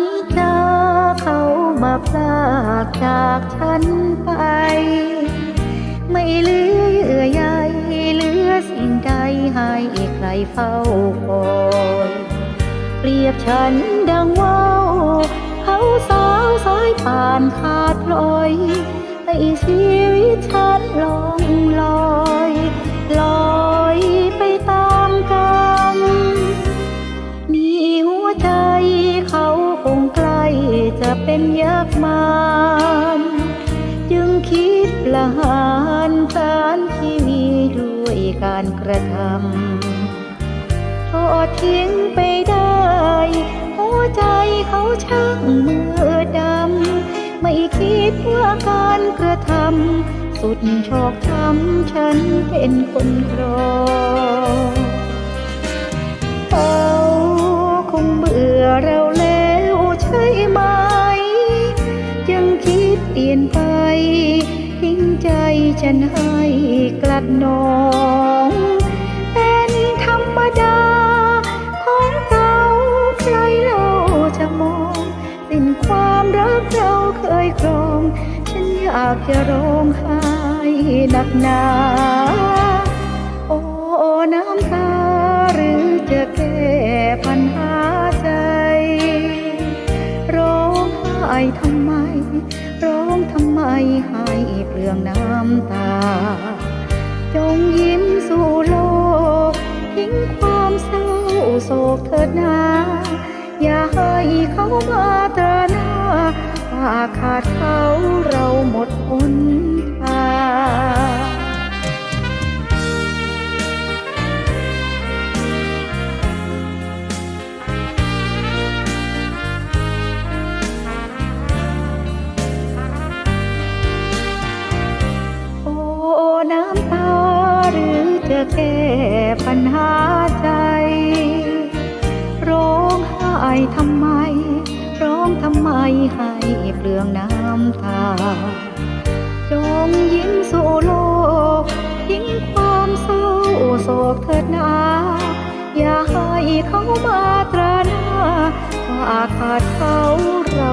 นิจาเขามาพลากจากฉันไป ไม่เหลือเยื่อใยเหลือสิ่งใดให้ใครเฝ้าคอยเปรียบฉันดังว่าวเขาสาวสายป่านขาดลอยให้ชีวิตฉันลองลอย คิดประหารสารที่มีด้วยการกระทำทอดทิ้งไปได้ หัวใจเขาช่างมือดำ ไม่คิดว่าการกระทำสุดชอกช้ำฉันเป็นคนครอง ลี่ยนไป ทิ้งใจฉันให้กลัดหนองเป็นธรรมดา ของเขาใครเราจะมองสิ้นความรักเราเคยครอง ฉันอยากจะร้องไห้หนักหนา ให้เปลืองน้ำตา จงยิ้มสู่โลก ทิ้งความเศร้าโศกเถิดนาอย่าให้เขามาตราหน้าว่าขาดเขาเราหมดหนทาง อแก้ปัญหาใจ ร้องไห้ทำไม ร้องทำไมให้เปลืองน้ำตา จงยิ้มสู่โลกทิ้งความเศร้าโศกเถิดนาอย่าให้เขามาตราหน้าว่าขาดเขาเรา